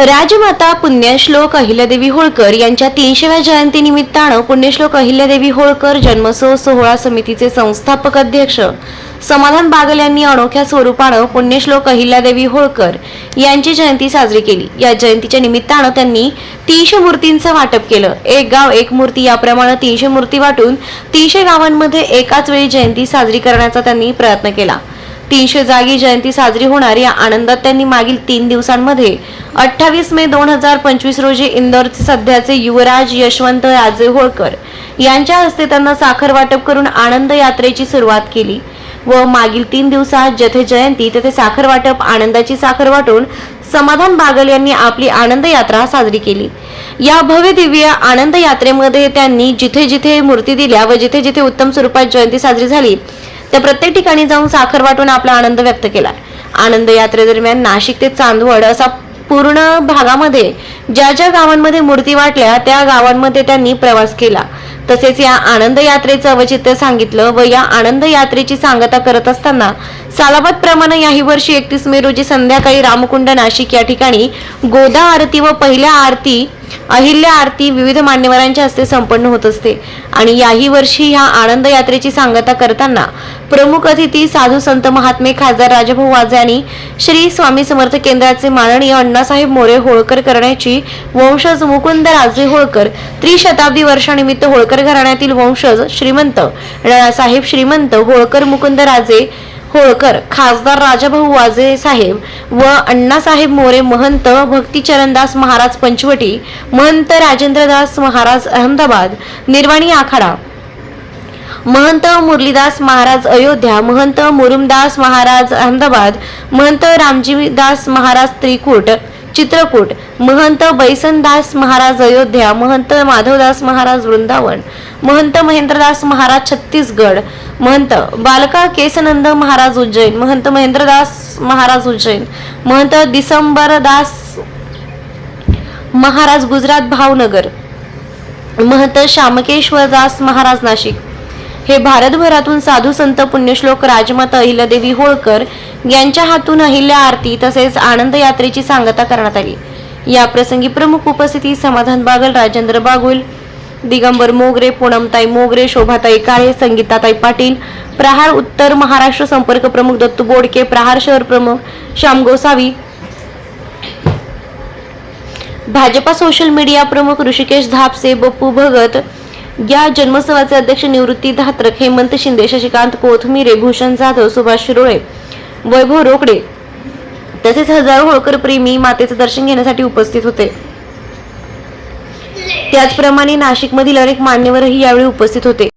राजमाता पुण्यश्लोक अहिल्यादेवी होळकर यांच्या तीनशेव्या जयंतीनिमित्तानं पुण्यश्लोक अहिल्यादेवी होळकर जन्मोत्सव सोहळा समितीचे संस्थापक अध्यक्ष समाधान बागल यांनी अनोख्या स्वरूपानं पुण्यश्लोक अहिल्यादेवी होळकर यांची जयंती साजरी केली. या जयंतीच्या निमित्तानं त्यांनी तीनशे मूर्तींचं वाटप केलं. एक गाव एक मूर्ती याप्रमाणे तीनशे मूर्ती वाटून तीनशे गावांमध्ये एकाच वेळी जयंती साजरी करण्याचा त्यांनी प्रयत्न केला. तीनशे जागी जयंती साजरी होणार या आनंदात त्यांनी मागील तीन दिवसांमध्ये अठ्ठावीस मे दोन हजार पंचवीस रोजी इंदोरचे सध्याचे युवराज यशवंत राजे होळकर यांच्या हस्ते त्यांना साखर वाटप करून आनंद यात्रेची सुरुवात केली व मागील तीन दिवसात जेथे जयंती तेथे साखर वाटप आनंदाची साखर वाटून समाधान बागल यांनी आपली आनंद यात्रा साजरी केली. या भव्य दिव्य आनंद यात्रेमध्ये त्यांनी जिथे जिथे मूर्ती दिल्या व जिथे जिथे उत्तम स्वरूपात जयंती साजरी झाली त्या प्रत्येक ठिकाणी जाऊन साखर वाटून आपला आनंद व्यक्त केला. आनंद यात्रेदरम्यान नाशिक ते चांदवड असा पूर्ण भागामध्ये ज्या ज्या गावांमध्ये मूर्ती वाटल्या त्या गावांमध्ये त्यांनी प्रवास केला. तसेच या आनंद यात्रेचं अवचित्य सांगितलं व या आनंद यात्रेची सांगता करत असताना सालाबाद प्रमाणे याही वर्षी एकतीस मे रोजी संध्याकाळी रामकुंड नाशिक या ठिकाणी गोदा आरती व पहिल्या आरती अहिल्या आरती विविध मान्यवरांच्या हस्ते संपन्न होत असते. आणि याही वर्षी ह्या आनंद यात्रेची सांगता करताना प्रमुख अतिथी साधू संत महात्मे खासदार राजाभाऊ वाजे आणि श्री स्वामी समर्थ केंद्राचे माननीय अण्णासाहेब मोरे होळकर करण्याची वंशज मुकुंद राजे होळकर त्रिशताब्दी वर्षानिमित्त होळकर घराण्यातील वंशज श्रीमंत राळासाहेब श्रीमंत होळकर मुकुंद राजे होळकर खासदार राजाभाऊ वाजे साहेब व अण्णासाहेब मोरे महंत भक्तीचरणदास महाराज पंचवटी महंत राजेंद्रदास महाराज अहमदाबाद निर्वाणी आखाडा. महंत मुरलीदास महाराज अयोध्या महंत मुरुमदास महाराज अहमदाबाद महंत रामजीदास महाराज त्रिकूट चित्रकूट महंत बैसनदास महाराज अयोध्या महंत माधवदास महाराज वृंदावन महंत महेंद्रदास महाराज छत्तीसगड महंत बालका केसनंद महाराज उज्जैन महंत महेंद्रदास महाराज उज्जैन महंत दिसंबरदास महाराज गुजरात भावनगर महंत श्यामकेश्वरदास महाराज नाशिक. हे भारतभरातून साधू संत पुण्यश्लोक राजमाता अहिल्यादेवी होळकर यांच्या हातून अहिल्या आरती तसेच आनंद यात्रेची सांगता करण्यात आली. या प्रसंगी प्रमुख उपस्थिती समाधान बागल राजेंद्र बागुल दिगंबर मोगरे पूनमताई मोगरे शोभाताई काळे संगीताताई पाटील प्रहार उत्तर महाराष्ट्र संपर्क प्रमुख दत्तू बोडके प्रहार शहर प्रमुख श्याम गोसावी भाजपा सोशल मीडिया प्रमुख ऋषिकेश धापसे बप्पू भगत या जन्मोत्सवाचे अध्यक्ष निवृत्ती धात्रक हेमंत शिंदे शशिकांत कोथमिरे भूषण जाधव सुभाष शिरोळे वैभव रोकडे तसेच हजारो होळकर प्रेमी मातेचे दर्शन घेण्यासाठी उपस्थित होते. त्याचप्रमाणे नाशिकमधील अनेक मान्यवरही यावेळी उपस्थित होते.